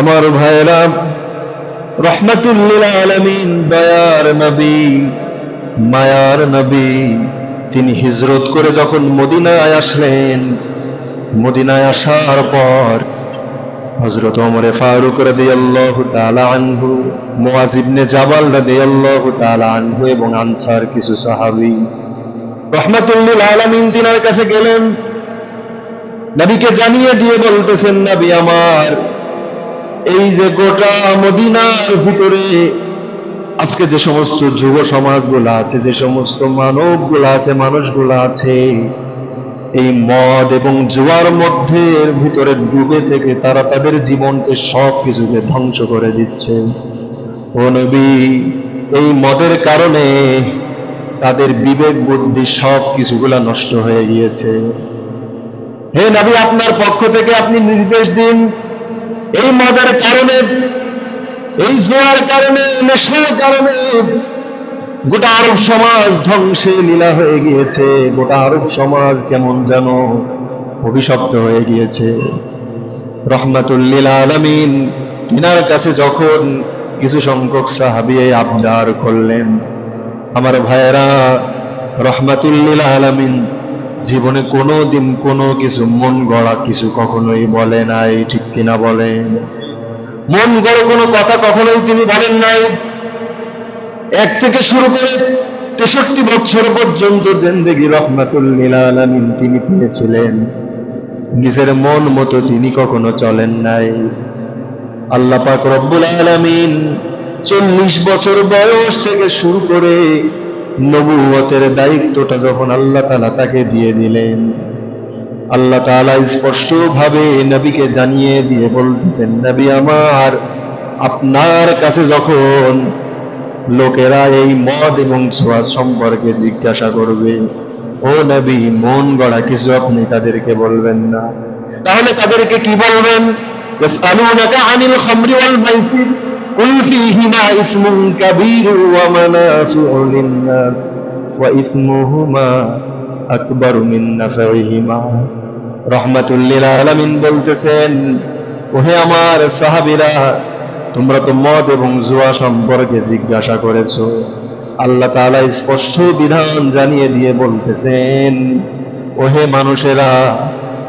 আমার ভাইরা রহমাতুল্লিল আলমিন, দয়ার নবী, মায়ার নবী, তিনি হিজরত করে যখন মদিনায় আসলেন, মদিনায় আসার পর হজরত ওমরে ফারুক রাদিয়াল্লাহু তাআলা আনহু, মুআজ ইবনে জাবাল রাদিয়াল্লাহু তাআলা আনহু এবং আনসার কিছু সাহাবী রহমাতুল্লিল আলামিন তিনার কাছে গেলেন। নবীকে জানিয়ে দিয়ে বলতেছেন, নবী আমার এই যে গোটা মদিনার ভিতরে আজকে যে সমস্ত যুব সমাজগুলো আছে, যে সমস্ত মানবগুলো আছে, মানুষগুলো আছে, এই মদ এবং জুয়ার মধ্যে ভিতরে ডুবে থেকে তারা তাদের জীবনকে সব কিছুকে ধ্বংস করে দিচ্ছে। ও এই মদের কারণে তাদের বিবেক, বুদ্ধি সব কিছুগুলা নষ্ট হয়ে গিয়েছে। হে নবী, আপনার পক্ষ থেকে আপনি নির্দেশ দিন এই মদের কারণে, এই জোয়ার কারণে, নেশার কারণে গোটা আরব সমাজ ধ্বংসে লীলা হয়ে গিয়েছে। গোটা আরব সমাজ কেমন যেন অভিশপ্ত হয়ে গিয়েছে। রহমাতুল্লিল আলমিন তিনার কাছে যখন কিছু সংখ্যক সাহাবি আবদার করলেন, আমার ভাইয়েরা রহমাতুল্লিল আলমিন জীবনে কোনো দিন কোনো কিছু, মন গড়া কিছু কখনোই বলে নাই, ঠিক কিনা বলেন মন গড়ে কোনো কথা কখনোই তিনি বলেন নাই। এক থেকে শুরু করে তেষট্টি বছর পর্যন্ত জেন্দেগি রহমাতুল্লিল আলমিন তিনি পেয়েছিলেন। নিজের মন মতো তিনি কখনো চলেন নাই। আল্লাহ পাক রব্বুল আলমিন চল্লিশ বছর বয়স থেকে শুরু করে নবুয়তের দায়িত্বটা যখন আল্লাহ তালা তাকে দিয়ে দিলেন, আল্লাহ তালা স্পষ্টভাবে নবীকে জানিয়ে দিয়ে বলতেছেন, নবী আমার, আপনার কাছে যখন লোকেরা এই মদ এবং ছোঁয়া সম্পর্কে জিজ্ঞাসা করবে, ও নবী, মন গড়া কিছু আপনি তাদেরকে বলবেন না। তাহলে তাদেরকে কি বলবেন? আনিল খামরি ওয়াল قل فيهما اسم كبير ومنافع للناس وإثمهما أكبر من نفعهما রহমাতুল্লিল আলামিন বলতেছেন ওহে আমার সাহাবীরা তোমরা তো মদ এবং জুয়া সম্পর্কে জিজ্ঞাসা করেছো আল্লাহ তাআলা স্পষ্ট বিধান জানিয়ে দিয়ে বলতেছেন ওহে মানুষেরা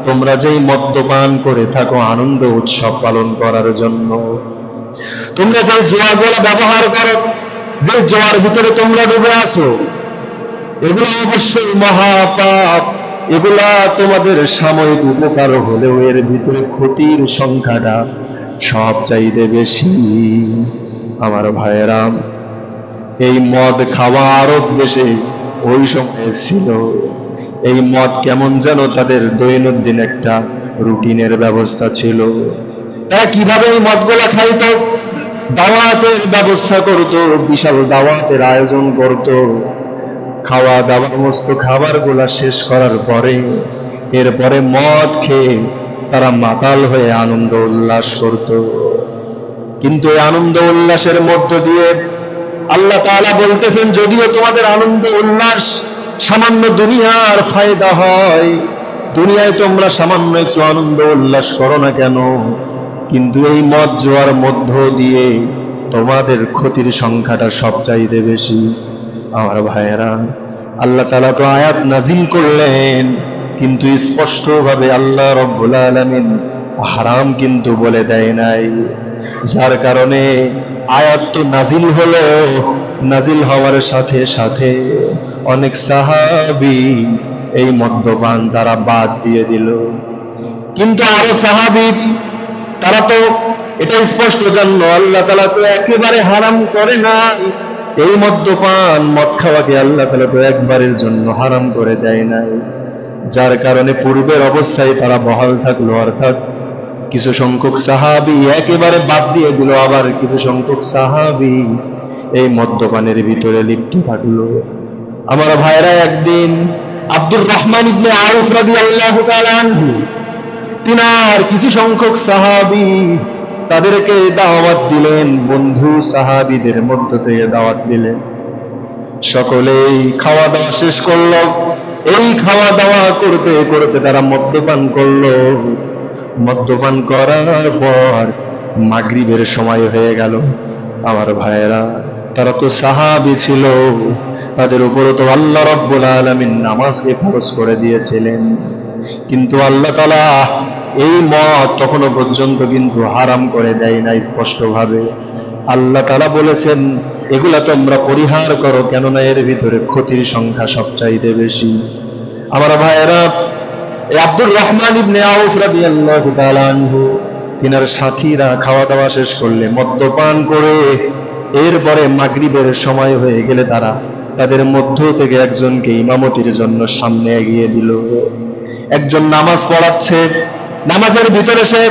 তোমরা যেই মদ্যপান করে থাকো আনন্দ উৎসব পালন করার জন্য তোমরা যে জোয়াগুলো ব্যবহার করো, যে জোয়ার ভিতরে তোমরা ডুবে আছো, এগুলো অবশ্যই মহাপাপ। এগুলা তোমাদের সাময়িক উপকার হলেও এর ভিতরে ক্ষতির সংখ্যাটা সব চাইতে বেশি। আমার ভাইয়েরাম এই মদ খাওয়া আরব দেশে ওই সময় ছিল। এই মদ কেমন যেন তাদের দৈনন্দিন একটা রুটিনের ব্যবস্থা ছিল। তারা কীভাবে এই মদগুলা খাইতো দাওয়াতের ব্যবস্থা করতো, বিশাল দাওয়াতের আয়োজন করতো। খাওয়া দাওয়া সমস্ত খাবারগুলা শেষ করার পরে, এরপরে মদ খেয়ে তারা মাতাল হয়ে আনন্দ উল্লাস করত। কিন্তু এই আনন্দ উল্লাসের মধ্য দিয়ে আল্লাহ তাআলা বলতেছেন, যদিও তোমাদের আনন্দ উল্লাস সামান্য দুনিয়ার ফায়দা হয়, দুনিয়ায় তোমরা সামান্য একটু আনন্দ উল্লাস করো না কেন? কিন্তু এই মদ জোয়ার মধ্য দিয়ে তোমাদের ক্ষতির সংখ্যাটা সব চাইতে বেশি। আমার ভাইয়েরা, আল্লাহ তালা তো আয়াত নাজিল করলেন, কিন্তু স্পষ্টভাবে আল্লাহ রব্বুল আলমিন হারাম কিন্তু বলে দেয় নাই। যার কারণে আয়াত তো নাজিল হলো নাজিল হওয়ার সাথে সাথে অনেক সাহাবি এই মদ্যপান তারা বাদ দিয়ে দিল। কিন্তু আরও সাহাবি তারা তো এটা স্পষ্ট জানলো, আল্লাহ তালা তো একেবারে হারাম করে না এই মদ্যপান, মদ খাওয়াকে আল্লাহ তালা তো একবারের জন্য হারাম করে দেয় নাই। যার কারণে পূর্বের অবস্থায় তারা বহাল থাকল, অর্থাৎ কিছু সংখ্যক সাহাবি একেবারে বাদ দিয়ে দিল, আবার কিছু সংখ্যক সাহাবি এই মদ্যপানের ভিতরে লিপ্ত থাকল। আমার ভাইরা একদিন আব্দুর রহমান ইবনে আউফ তাআলা আনহু তিনার কিছু সংখ্যক সাহাবি তাদেরকে দাওয়াত দিলেন। বন্ধু সাহাবিদের মধ্য থেকে দাওয়াত দিলেন। সকলেই খাওয়া দাওয়া শেষ করল। এই খাওয়া দাওয়া করতে করতে তারা মদ্যপান করল। মদ্যপান করার পর মাগরিবের সময় হয়ে গেল। আমার ভাইয়েরা, তারা তো সাহাবি ছিল। তাদের উপরও তো আল্লাহ রব্বুল আলমিন নামাজকে ফরজ করে দিয়েছিলেন। কিন্তু আল্লাহ তালা এই মত তখনো পর্যন্ত কিন্তু হারাম করে দেয় না স্পষ্টভাবে। আল্লাহ তালা বলেছেন, এগুলা তোমরা পরিহার করো কেননা এর ভিতরে ক্ষতির সংখ্যা সবচাইতে বেশি। আমার ভাইয়েরা আব্দুর রহমান ইবনে আউফ রাদিয়াল্লাহু তাআলা তিনার সাথীরা খাওয়া দাওয়া শেষ করলে, মদ্যপান করে এরপরে মাগরিবের সময় হয়ে গেলে তারা তাদের মধ্য থেকে একজনকে ইমামতির জন্য সামনে এগিয়ে দিল। একজন নামাজ পড়াচ্ছে, নামাজের ভিতরে সে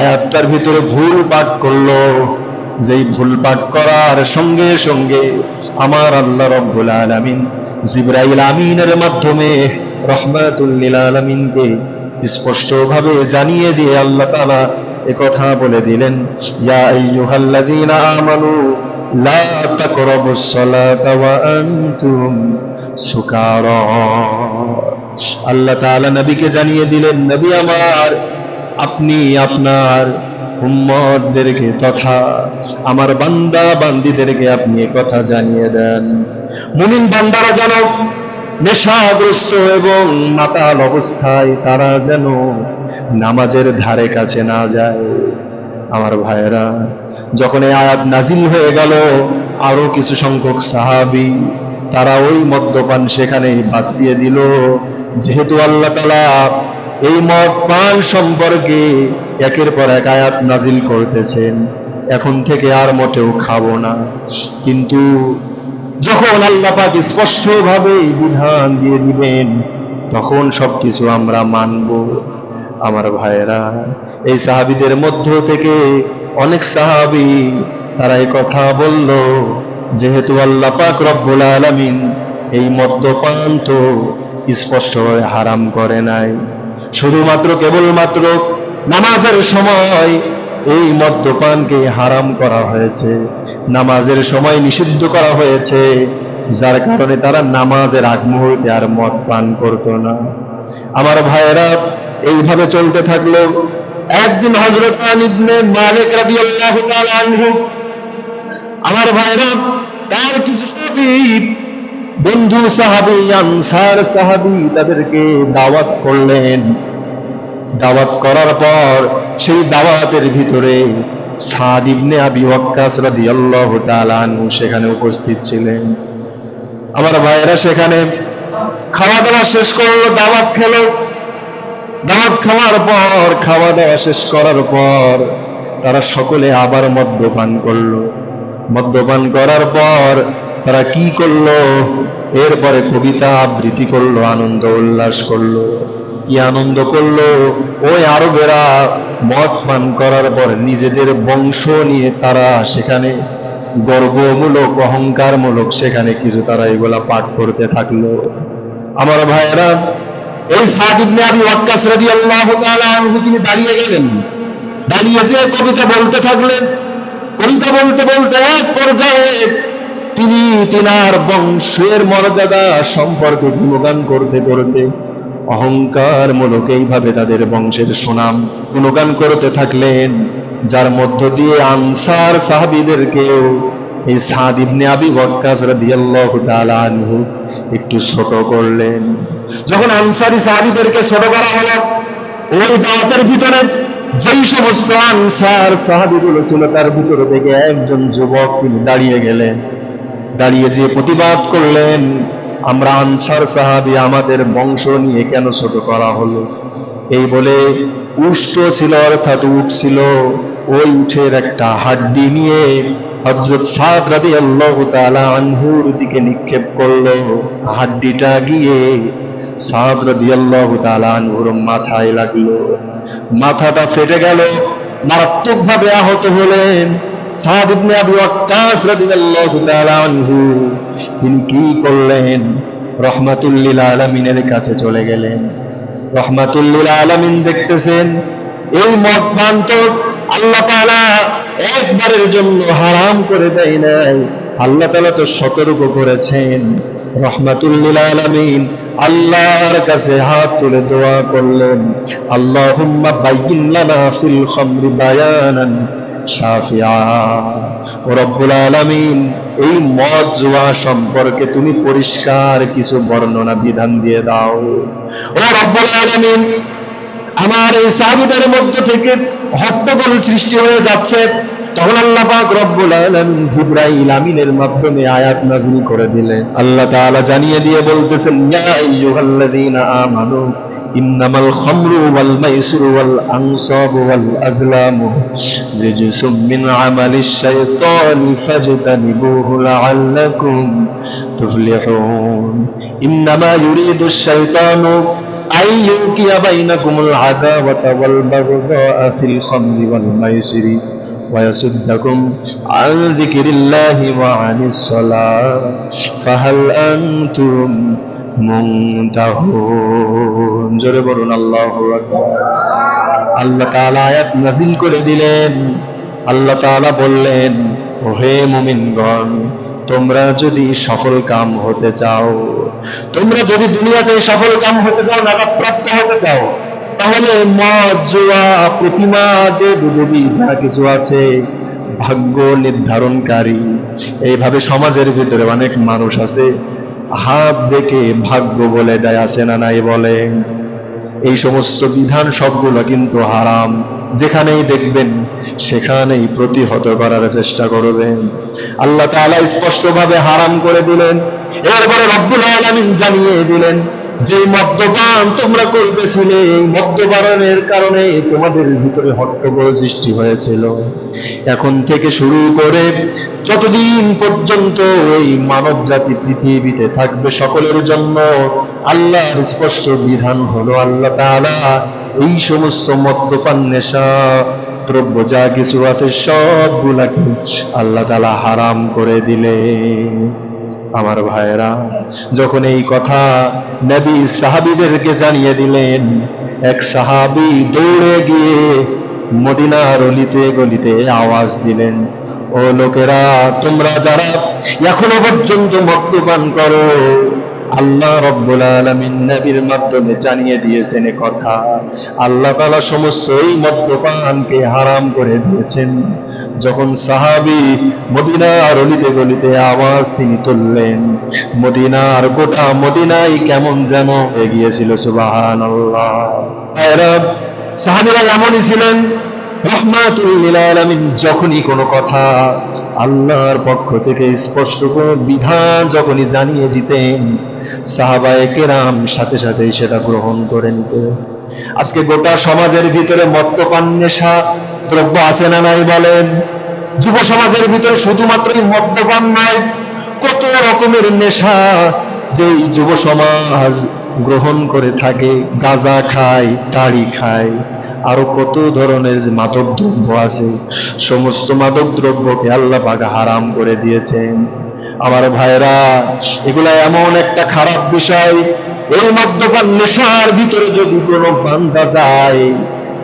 আয়াতটার ভিতরে ভুল পাঠ করল। যেই ভুল পাঠ করার সঙ্গে সঙ্গে আমার আল্লাহ রব্বুল আলামিন জিব্রাইল আমিনের মাধ্যমে রহমাতুল লিল স্পষ্টভাবে জানিয়ে দিয়ে আল্লাহ তাআলা কথা বলে দিলেন, ইয়া আমানু তাকরাবুস সালাতা ওয়া আনতুম সুকারা। আল্লাহ তাআলা নবীকে জানিয়ে দিলেন, নবী আমার, আপনি আপনার উম্মতদেরকে তথা আমার বান্দা বান্দিদেরকে আপনি কথা জানিয়ে দেন। মুমিন বান্দারা যেন নেশাগ্রস্ত এবং মাতাল অবস্থায় তারা যেন নামাজের ধারে কাছে না যায়। আমার ভাইয়েরা যখন এই আয়াত নাজিল হয়ে গেল, আরও কিছু সংখ্যক সাহাবি, তারা ওই মদ্যপান সেখানেই বাদ দিয়ে দিল। যেহেতু আল্লাহ তালা এই মদ পান সম্পর্কে একের পর এক আয়াত নাজিল করতেছেন, এখন থেকে আর মোটেও খাব না। কিন্তু যখন আল্লাহ পাক স্পষ্টভাবে বিধান দিয়ে দিবেন, তখন সবকিছু আমরা মানব। আমার ভাইয়েরা, এই সাহাবিদের মধ্য থেকে অনেক সাহাবি, তারা এই কথা বলল, যেহেতু আল্লাহ পাক রব্বুল আলামিন এই মদ্যপান তো স্পষ্টভাবে হারাম করে নাই, শুধুমাত্র কেবলমাত্র নামাজের সময় এই মদ্যপানকে হারাম করা হয়েছে, নামাজের সময় নিষিদ্ধ করা হয়েছে, যার কারণে তারা নামাজের আগ মুহূর্তে আর মদ পান করতো না। আমার ভাইয়েরা, এইভাবে চলতে থাকল একদিন হজরত মালিক আনহু, আমার ভাইরা, তার কিছু বন্ধু সাহাবি, আনসার সাহাবি তাদেরকে দাওয়াত করলেন। দাওয়াত করার পর সেই দাওয়াতের ভিতরে সাদ ইবনে আবি ওয়াক্কাস রাদিয়াল্লাহু তাআলা আনহু সেখানে উপস্থিত ছিলেন। আমার ভাইয়েরা সেখানে খাওয়া দাওয়া শেষ করল, দাওয়াত খেলো। দাওয়াত খাওয়ার পর, খাওয়া দাওয়া শেষ করার পর তারা সকলে আবার মদ্যপান করল। মদ্যপান করার পর তারা কি করল? এরপরে কবিতা আবৃত্তি করল, আনন্দ উল্লাস করল। কি আনন্দ করল? ওই আরবেরা মদ পান করার পর নিজেদের বংশ নিয়ে তারা সেখানে গর্বমূলক, অহংকারমূলক সেখানে কিছু তারা এগুলা পাঠ করতে থাকল। আমার ভাইয়েরা এই সাদ ইবনে আবি ওয়াক্কাস রাদিয়াল্লাহু তাআলা আনহু তিনি দাঁড়িয়ে গেলেন। দাঁড়িয়ে যে কবিতা বলতে থাকলেন, কবিতা বলতে বলতে এক পর্যায়ে তিনি তিনার বংশের মর্যাদা সম্পর্কে গুণগান করতে করতে, অহংকার মূলক এইভাবে তাদের বংশের সুনাম গুণগান করতে থাকলেন। যার মধ্য দিয়ে আনসার সাহাবিদেরকেও এই সাদ ইবনে আবি ওয়াক্কাস রাদিয়াল্লাহু তাআলা আনহু একটু ছোট করলেন। যখন আনসারি সাহাবিদেরকে ছোট করা হলো, ওই দাওয়াতের ভিতরে যেই সমস্ত আনসার সাহাবিগুলো ছিল, তার ভিতরে থেকে একজন যুবক তিনি দাঁড়িয়ে গেলেন। দাঁড়িয়ে যে প্রতিবাদ করলেন, আমরা আনসার সাহাবি, আমাদের বংশ নিয়ে কেন ছোট করা হলো? এই বলে উষ্ট ছিল, অর্থাৎ উঠ ছিল ওই উঠের একটা হাড্ডি নিয়ে হজরত সাদ রাদি আল্লাহ তালা আনহুর দিকে নিক্ষেপ করল। হাড্ডিটা গিয়ে তালা মাথায় লাগল। মাথাটা ফেটে গেল, মারাত্মকভাবে আহত হলেন দেখতেছেন, এই আল্লাহ একবারের জন্য হারাম করে দেয় নাই। আল্লাহ তাআলা তো সতর্ক করেছেন রহমাতুল্লিল আলামিন আল্লাহর কাছে হাত তুলে দোয়া করলেন লানা ফিল খামরি বায়ানান এই মদ জুয়া সম্পর্কে তুমি পরিষ্কার কিছু বর্ণনা, বিধান দিয়ে দাও। ও রব্বুল আলামিন, আমার এই সাহাবীদের মধ্য থেকে হট্টগোল সৃষ্টি হয়ে যাচ্ছে। তখন আল্লাহ পাক রব্বুল আলামিন জিবরাইল আমিনের মাধ্যমে আয়াত নাযিল করে দিলেন আল্লাহ তাআলা জানিয়ে দিয়ে বলতেছেন ইয়া আইয়ুহাল্লাযীনা আমানু ইন্নামাল খামরু ওয়াল মাইসিরু ওয়াল আনসাবু ওয়াল আজলামু রিজসুম মিন আমালিশ শাইতানি ফাজতানিবুহু লাআল্লাকুম তুফলিহুন ইন্নামা ইউরিদুশ শাইতানু أن يوقي بينكم العداوة والبغضاء في الخمر والميسر ويصدكم عن ذكر الله وعن الصلاة فهل أنتم মুনতাহুন জোরে বলুন আল্লাহু আকবার আল্লাহ তাআলা আয়াত নাযিল করে দিলেন আল্লাহ তাআলা বললেন ওহে মুমিনগণ তোমরা যদি সফল কাম হতে চাও তোমরা যদি দুনিয়াতে সফল কাম হতে চাও নাগাদ প্রাপ্ত হতে চাও তাহলে মদ জুয়া, প্রতিমা, দেব, দেবী, যা কিছু আছে, ভাগ্য নির্ধারণকারী। এইভাবে সমাজের ভিতরে অনেক মানুষ আছে, হাত দেখে ভাগ্য বলে দেয়, আছে না নাই বলে। এই সমস্ত বিধান সবগুলো কিন্তু হারাম। যেখানেই দেখবেন, সেখানেই প্রতিহত করার চেষ্টা করবেন। আল্লাহ তাআলা স্পষ্টভাবে হারাম করে দিলেন। এরপরে রব্বুল আলামিন জানিয়ে দিলেন যে মদ্যপান তোমরা করতেছিলে, এই মদ্যপানের কারণে তোমাদের ভিতরে হট্টগোল সৃষ্টি হয়েছিল। এখন থেকে শুরু করে যতদিন পর্যন্ত এই মানব জাতি পৃথিবীতে থাকবে সকলের জন্য, আল্লাহর স্পষ্ট বিধান হলো আল্লাহ তাআলা এই সমস্ত মদ্যপান, নেশা, দ্রব্য যা কিছু আছে সবগুলাকে আল্লাহ তাআলা হারাম করে দিলেন। আমার ভাইয়েরা, যখন এই কথা নবী সাহাবিদেরকে জানিয়ে দিলেন, এক সাহাবি দৌড়ে গিয়ে মদিনার অলিতে গলিতে আওয়াজ দিলেন, ও লোকেরা, তোমরা যারা এখনও পর্যন্ত মদ্যপান করো, আল্লাহ রব্বুল আলামিন নবীর মাধ্যমে জানিয়ে দিয়েছেন কথা। আল্লাহ তাআলা সমস্ত এই মদ্যপানকে হারাম করে দিয়েছেন। যখন সাহাবি মদিনার অলিতে গলিতে আওয়াজ তিনি তুললেন, মদিনার গোটা মদিনায় কেমন যেন এগিয়েছিল সুবাহান সাহাবিরা এমনই ছিলেন রহমাতুল্লিল যখনই কোনো কথা আল্লাহর পক্ষ থেকে স্পষ্ট কোনো বিধান যখনই জানিয়ে দিতেন, সাহাবায়ে কেরাম সাথে সাথেই সেটা গ্রহণ করে নিতেন। আজকে গোটা সমাজের ভিতরে মদ্যপান নেশা দ্রব্য আছে না নাই বলেন? যুব সমাজের ভিতরে শুধুমাত্রই মদ্যপান নয়, কত রকমের নেশা যে যুব সমাজ গ্রহণ করে থাকে। গাঁজা খায়, তাড়ি খায়, আরও কত ধরনের মাদক দ্রব্য আছে, সমস্ত মাদক দ্রব্যকে আল্লাহ পাক হারাম করে দিয়েছেন। আমার ভাইরা এগুলা এমন একটা খারাপ বিষয়, এই মদ্যপান নেশার ভিতরে যদি কোনো বান্ধা যায়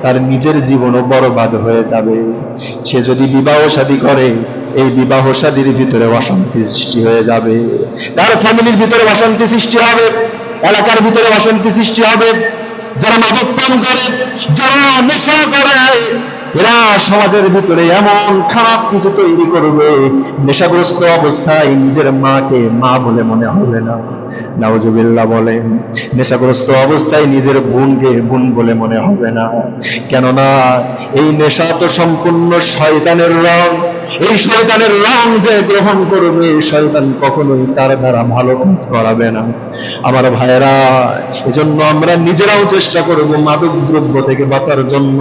তার নিজের জীবনও বরবাদ হয়ে যাবে। সে যদি বিবাহ শাদী করে, এই বিবাহ শাদীর ভিতরে অশান্তি সৃষ্টি হয়ে যাবে। তার ফ্যামিলির ভিতরে অশান্তি সৃষ্টি হবে, এলাকার ভিতরে অশান্তি সৃষ্টি হবে। যারা মাদক পান করে, যারা নেশা করে, এরা সমাজের ভিতরে এমন খারাপ কিছু তৈরি করবে। নেশাগ্রস্ত অবস্থায় নিজের মাকে মা বলে মনে হবে না। নাউজুবিল্লাহ বলেন নেশাগ্রস্ত অবস্থায় নিজের বোনকে বোন বলে মনে হবে না। কেননা, এই নেশা তো সম্পূর্ণ শয়তানের রং। এই শয়তানের রং যে গ্রহণ করবে, শয়তান কখনোই তার দ্বারা ভালো কাজ করাবে না। আমার ভাইয়েরা, এজন্য আমরা নিজেরাও চেষ্টা করব মাদক দ্রব্য থেকে বাঁচার জন্য,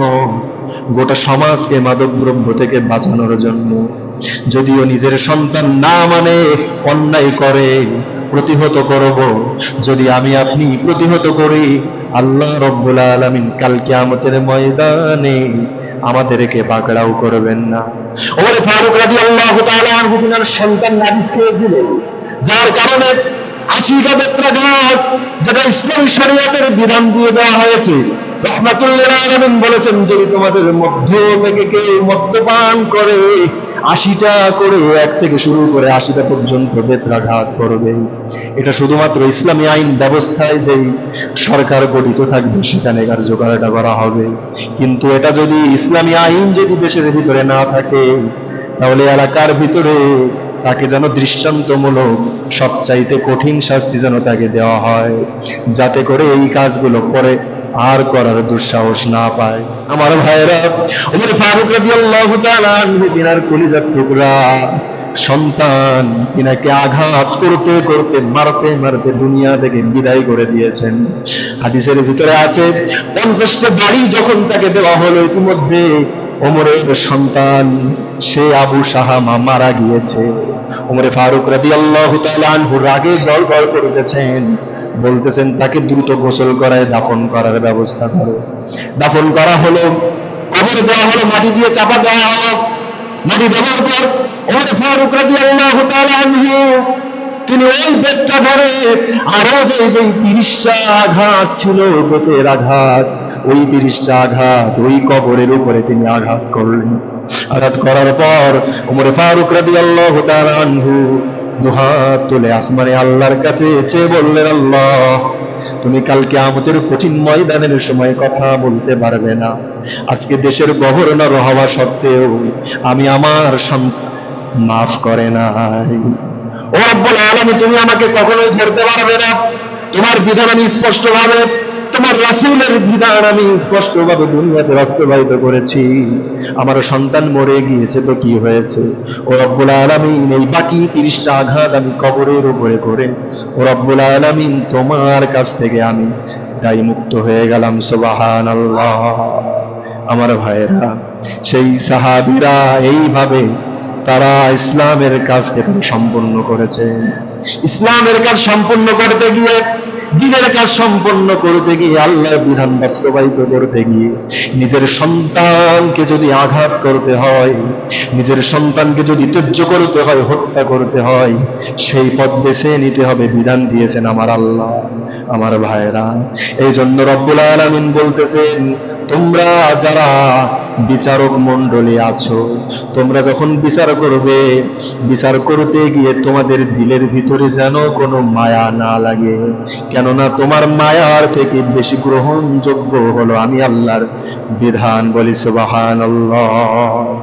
গোটা সমাজকে মাদক দ্রব্য থেকে বাঁচানোর জন্য। যদিও নিজের সন্তান না মানে অন্যায় করে প্রতিহত করব। যদি আমি আপনি প্রতিহত করি, আল্লাহ রব্বুল আলামিন কাল কিয়ামতের ময়দানে আমাদেরকে পাকড়াও করবেন না। ওমর ফারুক তাআলা আনহু তিনার সন্তান নাবিস খেয়েছিলেন। যার কারণে আশিটা বেত্রাঘাত যেটা ইসলামী শরীয়তের বিধান দিয়ে দেওয়া হয়েছে রহমাতুল্লাহ আলামিন বলেছেন, যদি তোমাদের মধ্য থেকে কেউ মদ্যপান করে আশিটা করে, এক থেকে শুরু করে আশিটা পর্যন্ত বেত্রাঘাত করবে। এটা শুধুমাত্র ইসলামী আইন ব্যবস্থায় যেই সরকার গঠিত থাকবে, সেখানে কার্যকরটা করা হবে। কিন্তু এটা যদি ইসলামী আইন যদি দেশের ভিতরে না থাকে, তাহলে এলাকার ভিতরে তাকে যেন দৃষ্টান্তমূলক সবচাইতে কঠিন শাস্তি যেন তাকে দেওয়া হয়, যাতে করে এই কাজগুলো পরে আর করার দুঃসাহস না পায়। আমার ভাইরা ওমর ফারুক রাদিয়াল্লাহু কলিজার টুকরা, সন্তান তিনাকে আঘাত করতে করতে মারতে মারতে দুনিয়া থেকে বিদায় করে দিয়েছেন। হাদিসের ভিতরে আছে, পঞ্চাশটা বাড়ি যখন তাকে দেওয়া হলো, ইতিমধ্যে ওমরের সন্তান, সে আবু সাহামা মারা গিয়েছে। ওমরে ফারুক রাদি আল্লাহ আনহু রাগে গল গল করতেছেন বলতেছেন, তাকে দ্রুত গোসল করায় দাফন করার ব্যবস্থা করো। দাফন করা হলো, কবর দেওয়া হলো, মাটি দিয়ে চাপা দেওয়া হলো। মাটি দেওয়ার পর ওমর ফারুক রাদিয়াল্লাহু তাআলা আনহু, তিনি ওই পেটটা ধরে আরও যে তিরিশটা আঘাত ছিল পেটের আঘাত, ওই তিরিশটা আঘাত ওই কবরের উপরে তিনি আঘাত করলেন। আঘাত করার পর ওমর ফারুক রাদিয়াল্লাহু তাআলা আনহু দুহাত তুলে আসমানে আল্লাহর কাছে চেয়ে বললেন, আল্লাহ, তুমি কালকে আমাদের কঠিন ময়দানের সময় কথা বলতে পারবে না। আজকে দেশের গভর্নর হওয়া সত্ত্বেও আমি আমার মাফ করে নাই। ও রব্বুল আলামিন, তুমি আমাকে কখনোই ধরতে পারবে না। তোমার বিধান আমি স্পষ্টভাবে তোমার রাসূলের বিধান আমি স্পষ্টভাবে দুনিয়াতে বাস্তবায়িত করেছি। আমার সন্তান মরে গিয়েছে তো কি হয়েছে? ও রব্বুল আলামিন, এই বাকি তিরিশটা আঘাত আমি কবরের উপরে করে, ও রব্বুল আলামিন তোমার কাছ থেকে আমি দায়ী মুক্ত হয়ে গেলাম, সুবহানাল্লাহ। আমার ভাইয়েরা, সেই সাহাবীরা এইভাবে তারা ইসলামের কাজকে সম্পন্ন করেছে। ইসলামের কাজ সম্পন্ন করতে গিয়ে দিনের কাজ সম্পন্ন করতে গিয়ে আল্লাহর বিধান বাস্তবায়িত করতে গিয়ে নিজের সন্তানকে যদি আঘাত করতে হয়, নিজের সন্তানকে যদি ত্যায্য করতে হয়, হত্যা করতে হয়, সেই পথ বেছে নিতে হবে বিধান দিয়েছেন আমার আল্লাহ, আমার ভাইরা এই জন্য রব্বুল আলমিন বলতেছেন তোমরা যারা বিচারক মণ্ডলী আছো, তোমরা যখন বিচার করবে, বিচার করতে গিয়ে তোমাদের দিলের ভিতরে যেন কোনো মায়া না লাগে। কেননা তোমার মায়ার থেকে বেশি গ্রহণযোগ্য হলো আমি আল্লাহর বিধান বলি, সুবহানাল্লাহ।